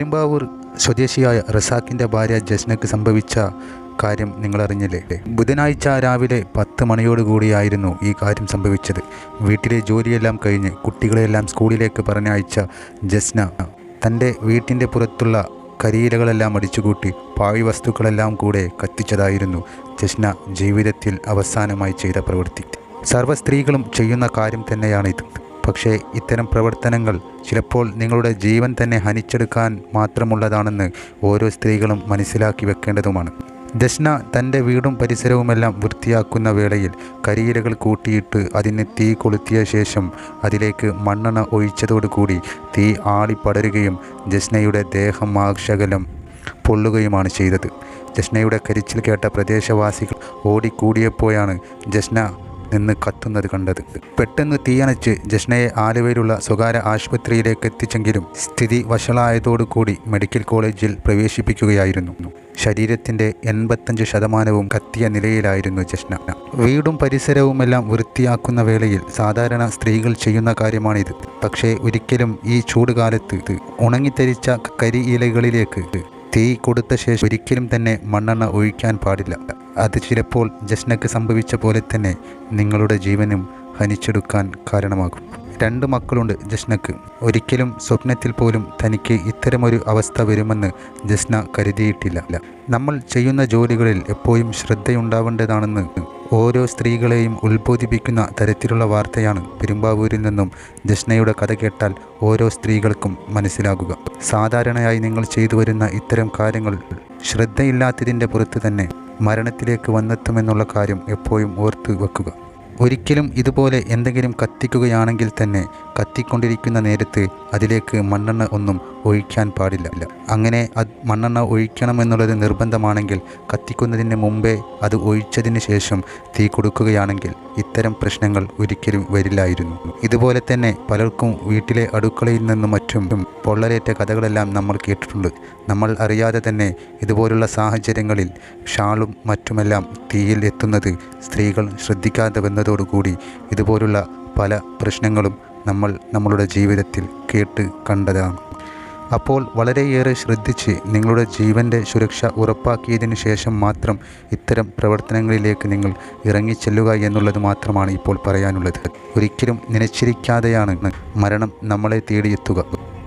പെരുമ്പാവൂർ സ്വദേശിയായ റസാഖിന്റെ ഭാര്യ ജസ്നക്ക് സംഭവിച്ച കാര്യം നിങ്ങൾ അറിഞ്ഞില്ലേ ബുധനാഴ്ച രാവിലെ പത്ത് മണിയോടുകൂടിയായിരുന്നു ഈ കാര്യം സംഭവിച്ചത്. വീട്ടിലെ ജോലിയെല്ലാം കഴിഞ്ഞ് കുട്ടികളെല്ലാം സ്കൂളിലേക്ക് പറഞ്ഞയച്ച ജസ്ന തന്റെ വീട്ടിന്റെ പുറത്തുള്ള കരിയിലകളെല്ലാം അടിച്ചുകൂട്ടി പാഴ് വസ്തുക്കളെല്ലാം കൂടെ കത്തിച്ചതായിരുന്നു ജസ്ന ജീവിതത്തിൽ അവസാനമായി ചെയ്ത പ്രവൃത്തി. സർവ സ്ത്രീകളും ചെയ്യുന്ന കാര്യം തന്നെയാണിത്. പക്ഷേ ഇത്തരം പ്രവർത്തനങ്ങൾ ചിലപ്പോൾ നിങ്ങളുടെ ജീവൻ തന്നെ ഹനിച്ചെടുക്കാൻ മാത്രമുള്ളതാണെന്ന് ഓരോ സ്ത്രീകളും മനസ്സിലാക്കി വെക്കേണ്ടതുമാണ്. ദശ്ന തന്റെ വീടും പരിസരവുമെല്ലാം വൃത്തിയാക്കുന്ന വേളയിൽ കരിയിലകൾ കൂട്ടിയിട്ട് അതിന് തീ കൊളുത്തിയ ശേഷം അതിലേക്ക് മണ്ണെണ്ണ ഒഴിച്ചതോടുകൂടി തീ ആളിപ്പടരുകയും ജസ്നയുടെ ദേഹം ആശകലം പൊള്ളുകയുമാണ് ചെയ്തത്. ജസ്നയുടെ കരിച്ചിൽ കേട്ട പ്രദേശവാസികൾ ഓടിക്കൂടിയപ്പോഴാണ് ജസ്ന നിന്ന് കത്തുന്നത് കണ്ടത്. പെട്ടെന്ന് തീയണച്ച് ജഷ്നയെ ആലുവയിലുള്ള സ്വകാര്യ ആശുപത്രിയിലേക്ക് എത്തിച്ചെങ്കിലും സ്ഥിതി വഷളായതോടുകൂടി മെഡിക്കൽ കോളേജിൽ പ്രവേശിപ്പിക്കുകയായിരുന്നു. ശരീരത്തിന്റെ എൺപത്തഞ്ച് ശതമാനവും കത്തിയ നിലയിലായിരുന്നു ജഷ്ന. വീടും പരിസരവുമെല്ലാം വൃത്തിയാക്കുന്ന വേളയിൽ സാധാരണ സ്ത്രീകൾ ചെയ്യുന്ന കാര്യമാണിത്. പക്ഷേ ഒരിക്കലും ഈ ചൂടുകാലത്ത് ഉണങ്ങിത്തരിച്ച കരി ഇലകളിലേക്ക് തീ കൊടുത്ത ശേഷം ഒരിക്കലും തന്നെ മണ്ണെണ്ണ ഒഴിക്കാൻ പാടില്ല. അത് ചിലപ്പോൾ ജസ്നക്ക് സംഭവിച്ച പോലെ തന്നെ നിങ്ങളുടെ ജീവനും ഹനിച്ചെടുക്കാൻ കാരണമാകും. രണ്ട് മക്കളുണ്ട് ജസ്നക്ക്. ഒരിക്കലും സ്വപ്നത്തിൽ പോലും തനിക്ക് ഇത്തരമൊരു അവസ്ഥ വരുമെന്ന് ജസ്ന കരുതിയിട്ടില്ല. നമ്മൾ ചെയ്യുന്ന ജോലികളിൽ എപ്പോഴും ശ്രദ്ധയുണ്ടാവേണ്ടതാണെന്ന് ഓരോ സ്ത്രീകളെയും ഉത്ബോധിപ്പിക്കുന്ന തരത്തിലുള്ള വാർത്തയാണ് പെരുമ്പാവൂരിൽ നിന്നും ജസ്നയുടെ കഥ കേട്ടാൽ ഓരോ സ്ത്രീകൾക്കും മനസ്സിലാകുക. സാധാരണയായി നിങ്ങൾ ചെയ്തു വരുന്ന ഇത്തരം കാര്യങ്ങൾ ശ്രദ്ധയില്ലാത്തതിന്റെ പുറത്ത് തന്നെ മരണത്തിലേക്ക് വന്നെത്തുമെന്നുള്ള കാര്യം എപ്പോഴും ഓർത്ത് വെക്കുക. ഒരിക്കലും ഇതുപോലെ എന്തെങ്കിലും കത്തിക്കുകയാണെങ്കിൽ തന്നെ കത്തിക്കൊണ്ടിരിക്കുന്ന നേരത്ത് അതിലേക്ക് മണ്ണെണ്ണ ഒന്നും ഒഴിക്കാൻ പാടില്ല. അങ്ങനെ അത് മണ്ണെണ്ണ ഒഴിക്കണമെന്നുള്ളത് നിർബന്ധമാണെങ്കിൽ കത്തിക്കുന്നതിന് മുമ്പേ അത് ഒഴിച്ചതിന് ശേഷം തീ കൊടുക്കുകയാണെങ്കിൽ ഇത്തരം പ്രശ്നങ്ങൾ ഒരിക്കലും വരില്ലായിരുന്നു. ഇതുപോലെ തന്നെ പലർക്കും വീട്ടിലെ അടുക്കളയിൽ നിന്നും മറ്റും പൊള്ളലേറ്റ കഥകളെല്ലാം നമ്മൾ കേട്ടിട്ടുണ്ട്. നമ്മൾ അറിയാതെ തന്നെ ഇതുപോലുള്ള സാഹചര്യങ്ങളിൽ ഷാളും മറ്റുമെല്ലാം തീയിൽ എത്തുന്നത് സ്ത്രീകൾ ശ്രദ്ധിക്കാതെ വന്നതോടുകൂടി ഇതുപോലുള്ള പല പ്രശ്നങ്ങളും നമ്മൾ നമ്മളുടെ ജീവിതത്തിൽ കേട്ട് കണ്ടതാണ്. അപ്പോൾ വളരെയേറെ ശ്രദ്ധിച്ച് നിങ്ങളുടെ ജീവന്റെ സുരക്ഷ ഉറപ്പാക്കിയതിനു ശേഷം മാത്രം ഇത്തരം പ്രവർത്തനങ്ങളിലേക്ക് നിങ്ങൾ ഇറങ്ങിച്ചെല്ലുക എന്നുള്ളത് മാത്രമാണ് ഇപ്പോൾ പറയാനുള്ളത്. ഒരിക്കലും നനച്ചിരിക്കാതെയാണ് മരണം നമ്മളെ തേടിയെത്തുക.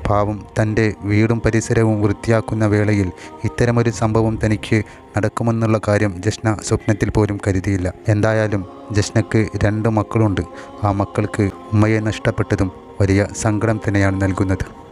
പാവം തന്റെ വീടും പരിസരവും വൃത്തിയാക്കുന്ന വേളയിൽ ഇത്തരമൊരു സംഭവം തനിക്ക് നടക്കുമെന്നുള്ള കാര്യം ജഷ്ന സ്വപ്നത്തിൽ പോലും കരുതിയില്ല. എന്തായാലും ജഷ്നക്ക് രണ്ട് മക്കളുണ്ട്. ആ മക്കൾക്ക് ഉമ്മയെ നഷ്ടപ്പെട്ടതും വലിയ സങ്കടം തന്നെയാണ് നൽകുന്നത്.